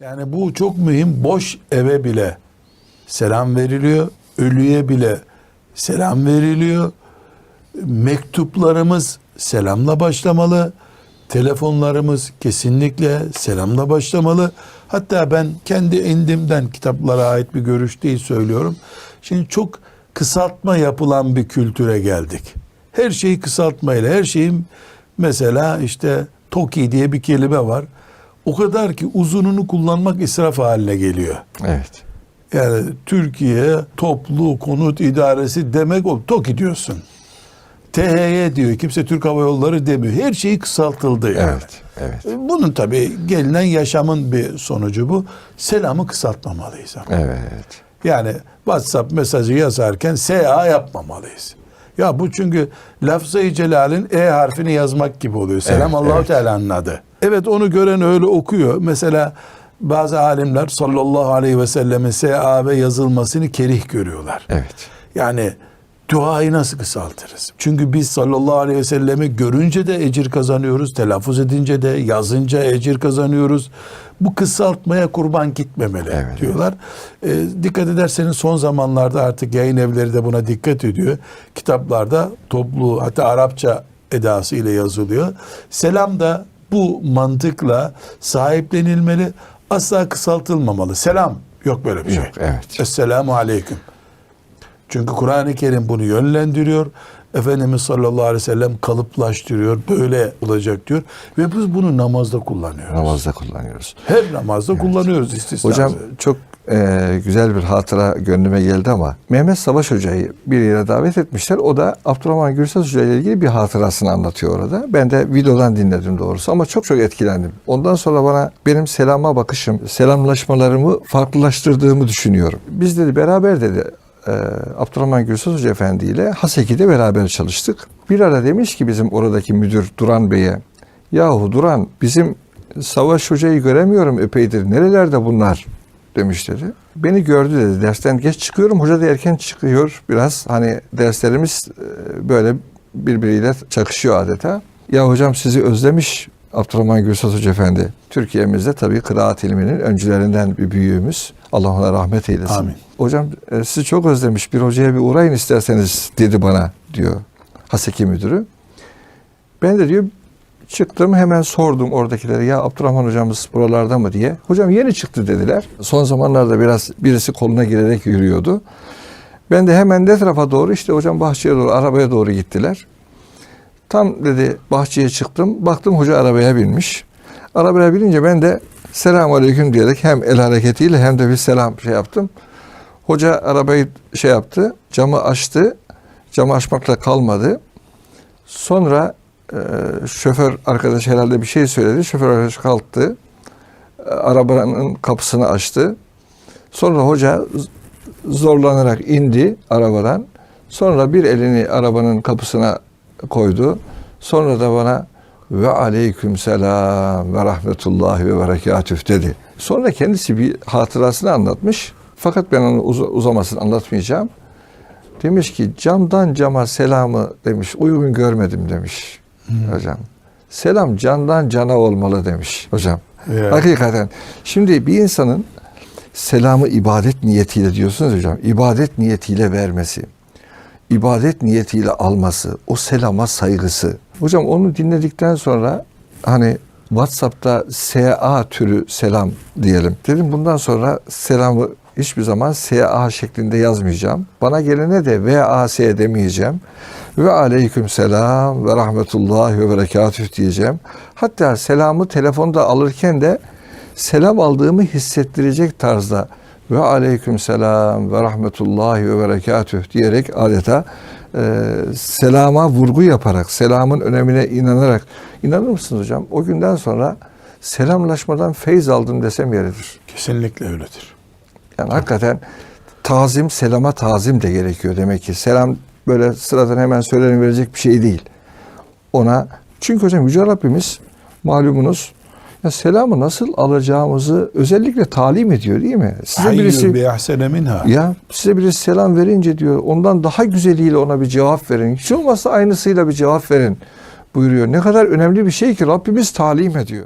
Yani bu çok mühim. Boş eve bile selam veriliyor. Ölüye bile selam veriliyor. Mektuplarımız selamla başlamalı. Telefonlarımız kesinlikle selamla başlamalı. Hatta ben kendi indimden kitaplara ait bir görüş değil söylüyorum. Şimdi çok kısaltma yapılan bir kültüre geldik. Her şeyi kısaltmayla, her şeyin mesela işte TOKİ diye bir kelime var. O kadar ki uzununu kullanmak israf haline geliyor. Evet. Yani Türkiye Toplu Konut İdaresi demek o. TOKİ diyorsun. THY diyor. Kimse Türk Hava Yolları demiyor. Her şeyi kısaltıldı yani. Evet. Evet. Bunun tabii gelinen yaşamın bir sonucu bu. Selamı kısaltmamalıyız ama. Evet. Yani WhatsApp mesajı yazarken SA yapmamalıyız. Ya bu çünkü lafzayı celalin E harfini yazmak gibi oluyor. Selam Evet, Allahu evet. Teala'nın adı. Evet onu gören öyle okuyor. Mesela bazı alimler sallallahu aleyhi ve sellemin SA ve yazılmasını kerih görüyorlar. Evet. Yani duayı nasıl kısaltırız? Çünkü biz sallallahu aleyhi ve sellemi görünce de ecir kazanıyoruz. Telaffuz edince de yazınca ecir kazanıyoruz. Bu kısaltmaya kurban gitmemeli Evet, diyorlar. Ee, dikkat ederseniz son zamanlarda artık yayın evleri de buna dikkat ediyor. Kitaplarda toplu hatta Arapça edası ile yazılıyor. Selam da bu mantıkla sahiplenilmeli. Asla kısaltılmamalı. Selam yok böyle bir şey. Yok, evet. Esselamu aleyküm. Çünkü Kur'an-ı Kerim bunu yönlendiriyor. Efendimiz sallallahu aleyhi ve sellem kalıplaştırıyor. Böyle olacak diyor. Ve biz bunu namazda kullanıyoruz. Namazda kullanıyoruz. Her namazda kullanıyoruz istisnasız. Hocam çok e, güzel bir hatıra gönlüme geldi ama Mehmet Savaş Hoca'yı bir yere davet etmişler. O da Abdurrahman Gürses Hoca ile ilgili bir hatırasını anlatıyor orada. Ben de videodan dinledim doğrusu ama çok çok etkilendim. Ondan sonra bana benim selama bakışım, selamlaşmalarımı farklılaştırdığımı düşünüyorum. Biz dedi beraber dedi e, Abdurrahman Gürses Hoca Efendi ile Haseki'de beraber çalıştık. Bir ara demiş ki bizim oradaki müdür Duran Bey'e yahu Duran bizim Savaş Hoca'yı göremiyorum epeydir. Nerelerde bunlar? Demiş dedi. Beni gördü dedi. Dersten geç çıkıyorum. Hoca da erken çıkıyor. Biraz hani derslerimiz e, böyle birbiriyle çakışıyor adeta. Ya hocam sizi özlemiş Abdurrahman Gürsas Hoca Efendi. Türkiye'mizde tabii kıraat ilminin öncülerinden bir büyüğümüz. Allah ona rahmet eylesin. Amin. Hocam e, sizi çok özlemiş. Bir hocaya bir uğrayın isterseniz dedi bana diyor Haseki müdürü. Ben de diyor çıktım hemen sordum oradakilere ya Abdurrahman hocamız buralarda mı diye. Hocam yeni çıktı dediler. Son zamanlarda biraz birisi koluna girerek yürüyordu. Ben de hemen ne tarafa doğru işte hocam bahçeye doğru arabaya doğru gittiler. Tam dedi bahçeye çıktım. Baktım hoca arabaya binmiş. Arabaya binince ben de selamun aleyküm diyerek hem el hareketiyle hem de bir selam şey yaptım. Hoca arabayı şey yaptı. Camı açtı. Camı açmakla kalmadı. Sonra e, şoför arkadaş herhalde bir şey söyledi. Şoför arkadaş kalktı. E, arabanın kapısını açtı. Sonra hoca zorlanarak indi arabadan. Sonra bir elini arabanın kapısına koydu. Sonra da bana ve aleyküm selam ve rahmetullahi ve berekatüh dedi. Sonra kendisi bir hatırasını anlatmış. Fakat ben onu uz- uzamasını anlatmayacağım. Demiş ki camdan cama selamı demiş uygun görmedim demiş hocam. Selam candan cana olmalı demiş hocam. Evet. Hakikaten. Şimdi bir insanın selamı ibadet niyetiyle diyorsunuz hocam. İbadet niyetiyle vermesi, ibadet niyetiyle alması, o selama saygısı. Hocam onu dinledikten sonra hani WhatsApp'ta SA türü selam diyelim. Dedim bundan sonra selamı hiçbir zaman SA şeklinde yazmayacağım. Bana gelene de VAS demeyeceğim. Ve aleyküm selam ve rahmetullah ve berekatüh diyeceğim. Hatta selamı telefonda alırken de selam aldığımı hissettirecek tarzda ve aleyküm selam ve rahmetullahi ve berekatüh diyerek adeta e, selama vurgu yaparak, selamın önemine inanarak. inanır mısınız hocam? O günden sonra selamlaşmadan feyz aldım desem yeridir. Kesinlikle öyledir. Yani hakikaten tazim, selama tazim de gerekiyor demek ki. Selam böyle sıradan hemen söylenin verecek bir şey değil. Ona çünkü hocam Yüce Rabbimiz malumunuz ya selamı nasıl alacağımızı özellikle talim ediyor değil mi? Size birisi ya size birisi selam verince diyor ondan daha güzeliyle ona bir cevap verin. Hiç olmazsa aynısıyla bir cevap verin buyuruyor. Ne kadar önemli bir şey ki Rabbimiz talim ediyor.